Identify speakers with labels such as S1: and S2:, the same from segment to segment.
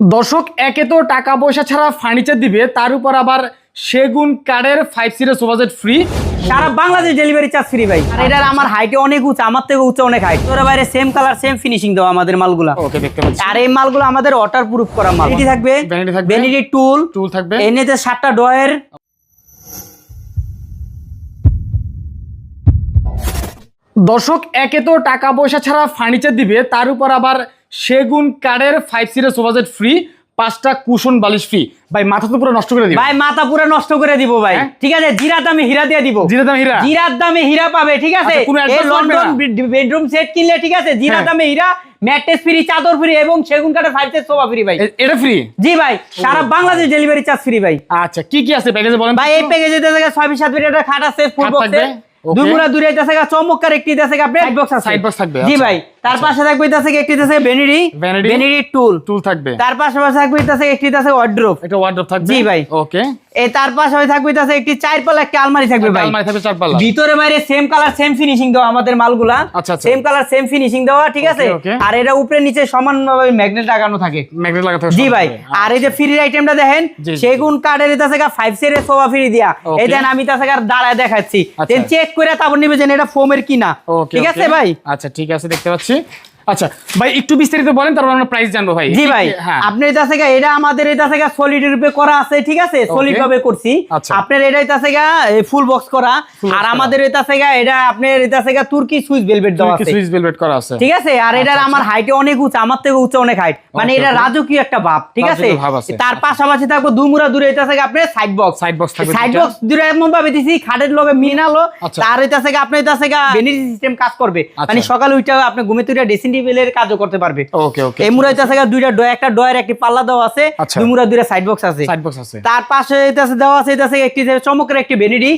S1: দর্শক একে তো টাকা পয়সা ছাড়া ফার্নিচার দিবে তার উপর আবার সেগুন কাঠের ফাইভ সিটের সোফাসেট ফ্রি
S2: সারা বাংলাদেশ ডেলিভারি চার্জ ফ্রি ভাই। আর এটার আমার হাইটে অনেক উঁচা আমার থেকে উঁচা অনেক হাইট তোর বাইরে সেম কালার সেম ফিনিশিং দেওয়া আমাদের মালগুলা।
S1: ওকে দেখতে পাচ্ছি।
S2: আর এই মালগুলো আমাদের ওয়াটার প্রুফ করা মাল। এটি থাকবে। ভ্যানিটি টুল
S1: টুল থাকবে?
S2: এনেতে সাতটা ডয়ের
S1: দর্শক একে তো টাকা পয়সা ছাড়া ফার্নিচার দিবে তার উপর আবার সেগুন কাঠের ফাইভ সিটের সোফাসেট ফ্রি পাঁচটা কুশন বালিশ ফ্রি ভাই মাথা তো পুরো নষ্ট করে দিব।
S2: ভাই মাথা পুরো নষ্ট করে দিব ভাই।
S1: হ্যাঁ?
S2: ঠিক আছে জিরা দামে হীরা দিয়ে দিব।
S1: জিরা দাম হীরা?
S2: জিরার দামে হীরা পাবে ঠিক আছে?
S1: আচ্ছা,
S2: এই লন্ডন বেডরুম সেট কিনলে ঠিক আছে? জিরা
S1: হ্যাঁ।
S2: দামে হীরা ম্যাট্রেস ফ্রি চাদর ফ্রি এবং সেগুন কাঠের ফাইভ সেট সোফা ফ্রি ভাই।
S1: এটা ফ্রি
S2: জি ভাই সারা বাংলাদেশ ডেলিভারি চার্জ ফ্রি ভাই।
S1: আচ্ছা কি কি আছে প্যাকেজে বলেন
S2: ভাই এই প্যাকেজে থেকে ছয় পিস সাত পিস একটা খাট আছে ফুল বক্সে. দুই মুড়া দুই আছে চমৎকার একটি আছে আপনার সাইড বক্স আছে।
S1: Side box থাকবে,
S2: জি
S1: আচ্ছা।
S2: ভাই। তার পাশে থাকবে একটি আছে ভ্যানিটি ভ্যানিটি টুল
S1: টুল থাকবে।
S2: তার পাশে থাকবে আছে একটি আছে ওয়ার্ড্রোপ
S1: ওয়ার্ড্রপ থাকবে?
S2: জি ভাই।
S1: ওকে
S2: এই তার পাশে থাকবে একটি চার পাল্লা একটা আলমারি থাকবে ভাই।
S1: আলমারি থাকবে চার পাল্লা
S2: ভিতরে বাইরে সেম কালার সেম ফিনিশিং দেওয়া আমাদের মালগুলা।
S1: আচ্ছা, আচ্ছা।
S2: সেম কালার সেম ফিনিশিং দেওয়া ঠিক আছে. আর এটা উপরে নিচে সমানভাবে ম্যাগনেট লাগানো থাকে।
S1: ম্যাগনেট লাগাতে হবে
S2: জি ভাই। আর এই যে ফ্রি আইটেমটা দেখেন। সেগুন কাঠের এটা থেকে ফাইভ সেটের সোফা ফ্রি দিয়া। এই দেন আমি তা থেকে দাঁড়ায় দেখাচ্ছি।
S1: আচ্ছা।
S2: চেক করে তারপর নিবে যে এটা ফোমের কিনা। ঠিক আছে ভাই?
S1: আচ্ছা ঠিক আছে দেখতে পাচ্ছি। Oeste আচ্ছা ভাই একটু বিস্তারিত বলেন তারপর আমরা প্রাইস জানব ভাই।
S2: জি ভাই
S1: হ্যাঁ।
S2: আপনার এটা থেকে এটা আমাদের এটা থেকে সলিড রূপে করা আছে ঠিক আছে? সলিড ভাবে করছি।
S1: আচ্ছা।
S2: আপনার এটা এটা থেকে ফুল বক্স করা। আর আমাদের এটা থেকে এটা আপনার এটা থেকে তুর্কি সুইচ ভেলভেট দেওয়া আছে।
S1: সুইচ ভেলভেট করা আছে।
S2: ঠিক আছে? আর এটার আমার হাইটে অনেক উঁচা আমার থেকে উঁচা অনেক হাইট মানে এটা রাজকীয় একটা ভাব ঠিক আছে। তার পাশাপাশি থাকব দুই মুড়া দূরে এটা থেকে আপনার সাইড বক্স
S1: সাইড বক্স থাকবে
S2: সাইড বক্স দূরে এমন ভাবে দিছি খাটের লগে মিনালো
S1: আচ্ছা।
S2: তার এটা থেকে আপনি এটা থেকে বেনিফিট সিস্টেম কাজ করবে।
S1: আচ্ছা।
S2: মানে সকালে উঠে আপনি ঘুমে তুইটা ড্রেসিং টেবিলের কাজও করতে পারবে।
S1: ওকে ওকে
S2: এই এটা থেকে দুইটা ডয় একটা ডয়ের একটি পাল্লা দেওয়া আছে
S1: আচ্ছা।
S2: দুই মুড়া দুইটা সাইড বক্স আছে।
S1: সাইড বক্স আছে।
S2: তার পাশে এটা আছে দেওয়া আছে এটা থেকে একটি চমকের একটি ভ্যানিটি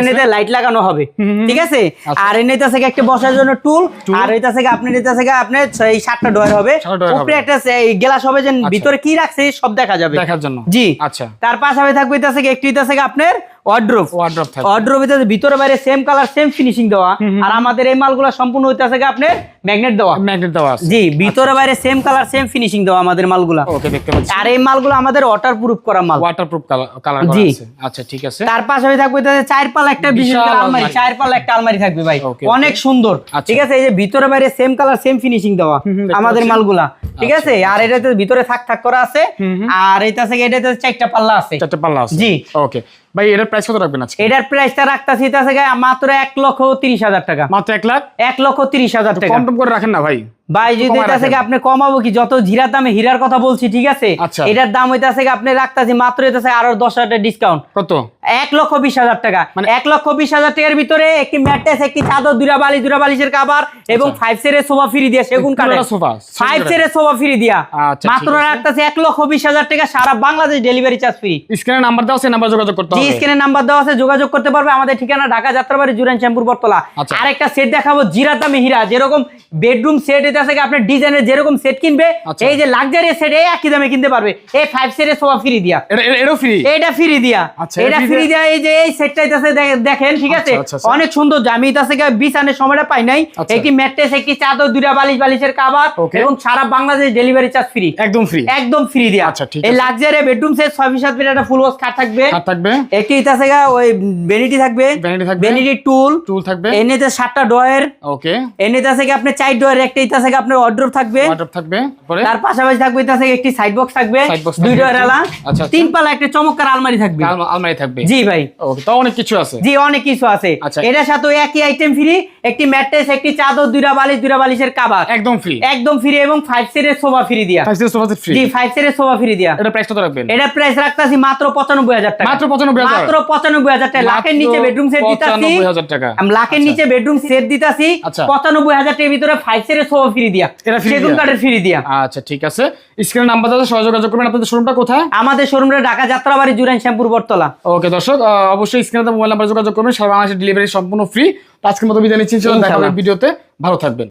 S1: আছে।
S2: লাইট লাগানো হবে ঠিক আছে?
S1: আচ্ছা।
S2: আর এনে এটা থেকে একটা বসার জন্য টুল আর এটা থেকে আপনি এটা থেকে আপনার এই সাতটা ডয়ার হবে। উপরে একটা এই গ্লাস হবে যে ভিতরে কি রাখছে সব দেখা যাবে।
S1: দেখার জন্য।
S2: জি।
S1: আচ্ছা।
S2: তার পাশাপাশি থাকবে এটা থেকে একটি এটা থেকে আপনার ওয়ার্ড্রোপ
S1: ওয়ার্ড্রপ থাকবে।
S2: ওয়ার্ড্রোপ এটা ভিতরে বাইরে সেম কালার সেম ফিনিশিং দেওয়া। আর আমাদের এই মালগুলো সম্পূর্ণ হইতেছে আপনার ম্যাগনেট দেওয়া।
S1: ম্যাগনেট দেওয়া
S2: জি ভিতরে বাইরে সেম কালার সেম ফিনিশিং দেওয়া আমাদের মালগুলা।
S1: ওকে দেখতে পাচ্ছি।
S2: আর এই মালগুলো আমাদের ওয়াটার করা মাল।
S1: ওয়াটারপ্রুফ কালার করা আছে। আচ্ছা ঠিক আছে।
S2: তার পাশাপাশি থাকবে চার পাল্লা একটা
S1: বিশাল
S2: আলমারি।
S1: আলমারি।
S2: চার পাল্লা একটা আলমারি থাকবে ভাই। অনেক সুন্দর।
S1: আচ্ছা।
S2: ঠিক আছে এই যে ভিতরে বাইরে সেম কালার সেম ফিনিশিং দেওয়া আমাদের মালগুলা। ঠিক
S1: আচ্ছা,
S2: আছে? আর এটাতে ভিতরে থাক থাক করা আছে। আর এটা থেকে এটাতে চারটা পাল্লা আছে।
S1: চারটে পাল্লা আছে।
S2: জি।
S1: ওকে ভাই এটার প্রাইস কত রাখবেন আজকে?
S2: এটার প্রাইসটা রাখতাছি তাছে মাত্র এক লক্ষ তিরিশ হাজার টাকা।
S1: মাত্র এক লাখ?
S2: এক লক্ষ তিরিশ হাজার টাকা।
S1: কম করে রাখেন না ভাই।
S2: ভাই যদি
S1: কমায়
S2: এটা থেকে
S1: রাখেন।
S2: আপনি কমাবো কি? যত জিরার দামে হীরার কথা বলছি ঠিক আছে। এটার দাম হইতাছে কি? আপনি রাখতেছি মাত্র হইতাছে আরও দশ হাজার ডিসকাউন্ট
S1: কত?
S2: এক লক্ষ বিশ হাজার টাকা। মানে এক লক্ষ বিশ হাজার টাকার ভিতরে একটি ম্যাট্রেস একটি চাদর দুরা বালিশ দুরা বালিশের কাবার এবং ফাইভ সেরের সোফা ফ্রি দিয়া সেগুন কাঠের।
S1: সোফা,
S2: ফাইভ সেরের সোফা ফ্রি দিয়া। মাত্র
S1: ঠিক
S2: এক লক্ষ বিশ হাজার টাকা সারা বাংলাদেশ ডেলিভারি চার্জ ফ্রি
S1: স্ক্রিনে নাম্বার নাম্বার যোগাযোগ করতে হবে।
S2: নাম্বার দেওয়া আছে যোগাযোগ করতে পারবে আমাদের ঠিকানা ঢাকা যাত্রাবাড়ি জুরান শ্যামপুর বটতলা।
S1: আচ্ছা।
S2: আরেকটা সেট দেখাবো জিরা দামে হীরা। যেরকম বেডরুম সেট থেকে আপনার ডিজাইনের যেরকম সেট কিনবে
S1: আচ্ছা।
S2: এই যে লাক্সারি সেট এই একই দামে কিনতে পারবে। এই ফাইভ সেটের সোফা ফ্রি দিয়া।
S1: এটা ফ্রি
S2: এটা ফ্রি দিয়া।
S1: আচ্ছা,
S2: এটা ফ্রি দিয়া? এই যে এই সেটটা আছে দেখেন ঠিক আছে?
S1: আচ্ছা, আচ্ছা।
S2: অনেক সুন্দর আমি থেকে বিছানের সময়টা পাই নাই। একটি ম্যাট্রেস একটি চাদর দুটা বালিশ বালিশের কাবার এবং সারা বাংলাদেশ ডেলিভারি চার্জ ফ্রি
S1: একদম ফ্রি
S2: একদম ফ্রি দিয়া।
S1: আচ্ছা, ঠিক
S2: এই লাক্সারি বেডরুম সেট ছয় সাত ফিট একটা ফুল বক্স খাট থাকবে।
S1: কার থাকবে?
S2: একটি এটা থেকে ওই বেনিটি থাকবে।
S1: Vanity থাকবে।
S2: বেনিটি টুল
S1: টুল থাকবে?
S2: এনেতে সাতটা ডয়ের
S1: ওকে
S2: এনেতে থেকে আপনি চার ডয়ের একটা ইতা থেকে আপনার অর্ডার থাকবে।
S1: ওয়াটার থাকবে পরে
S2: তার পাশাপাশি থাকবে ইতা থেকে একটি সাইড বক্স থাকবে দুই
S1: থাকবে
S2: আলা
S1: আচ্ছা, আচ্ছা।
S2: তিন পালা একটা চমৎকার আলমারি থাকবে।
S1: আলমারি থাকবে।
S2: জি ভাই।
S1: ওকে তো অনেক কিছু আছে।
S2: জি অনেক কিছু আছে।
S1: আচ্ছা।
S2: এটার সাথে একই আইটেম ফ্রি একটি ম্যাট্রেস একটি চাদর দুইটা বালিশ দুইটা বালিশের কাবার
S1: একদম ফ্রি
S2: একদম ফ্রি এবং ফাইভ সিটের সোফা ফ্রি দিয়া।
S1: ফাইভ জিরো সোফা ফ্রি
S2: জি ফাইভ সিটের সোফা ফ্রি দিয়া।
S1: এটা প্রাইস কত রাখবেন?
S2: এটা প্রাইস রাখতাছি মাত্র পঁচানব্বই হাজার টাকা।
S1: মাত্র 95,000
S2: মাত্র পঁচানব্বই হাজার টাকা। লাখের নিচে বেডরুম সেট দিতাছি।
S1: 95,000 টাকা।
S2: আমি লাখের নিচে বেডরুম সেট দিতাছি।
S1: আচ্ছা।
S2: পঁচানব্বই হাজার টাকার ভিতরে ফাইভ সেটের সোফা ফ্রি দিয়া।
S1: এটা free
S2: সেগুন কাঠের ফ্রি দিয়া।
S1: আচ্ছা ঠিক আছে। নাম্বার যোগাযোগ করবেন আপনাদের শোরুমটা কোথায়?
S2: আমাদের শোরুমটা ঢাকা যাত্রাবাড়ি জুরাইন শ্যামপুর বটতলা।
S1: ওকে দর্শক অবশ্যই স্ক্রিনে মোবাইল নাম্বার যোগাযোগ করবেন। সারা ডেলিভারি সম্পূর্ণ ফ্রি আজকের মতো বিদায় নিচ্ছি দেখা ভিডিওতে ভালো থাকবেন।